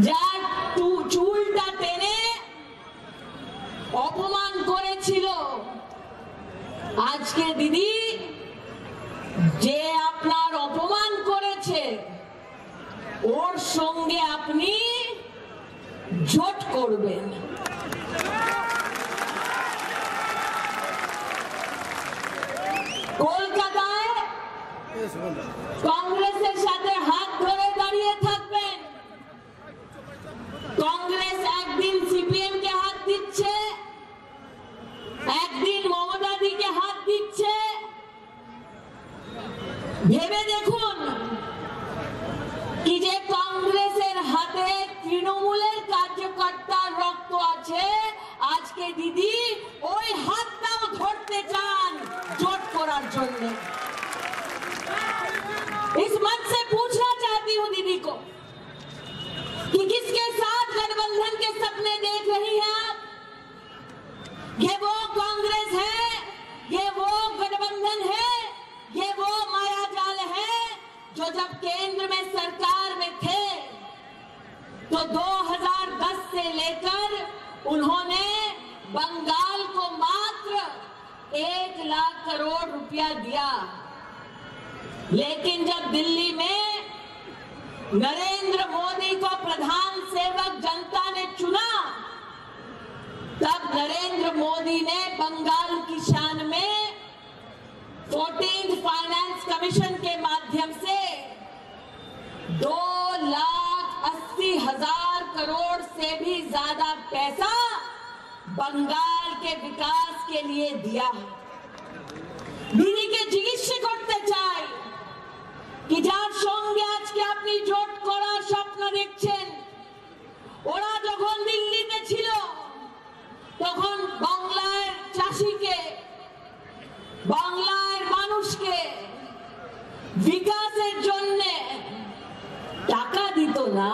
যার চুলটা টেনে অপমান করেছিল। আজকে দিদি যে আপনার অপমান করেছে ওর সঙ্গে আপনি জোট করবেন। কলকাতায় দিচ্ছে একদিন মমতা দিকে হাত দিচ্ছে ভেবে দেখুন কি যে কংগ্রেসের হাতে তৃণমূলের কার্যকর্তার রক্ত আছে আজকে দিদি ওই হাতটাও ধরতে চান জোট করার জন্য इस मन से पूछना चाहती हूँ दीदी को कि किसके साथ गठबंधन के सपने देख रही हैं आप ये वो कांग्रेस है, ये वो गठबंधन है, ये वो मायाजाल है, जो जब केंद्र में सरकार में थे तो 2010 से लेकर उन्होंने बंगाल को मात्र एक लाख करोड़ रुपया दिया। लेकिन जब दिल्ली में नरेंद्र मोदी को प्रधान सेवक जनता नरेंद्र मोदी ने बंगाल की शान में फोर्टीन फाइनेंस कमीशन के माध्यम से दो लाख अस्सी हजार करोड़ से भी ज्यादा पैसा बंगाल के विकास के लिए दिया है দিদিকে জিজ্ঞেস করতে চাই কি যার সঙ্গে আজকে আপনি জোট করার স্বপ্ন দেখছেন ওরা যখন দিল্লিতে ছিল ना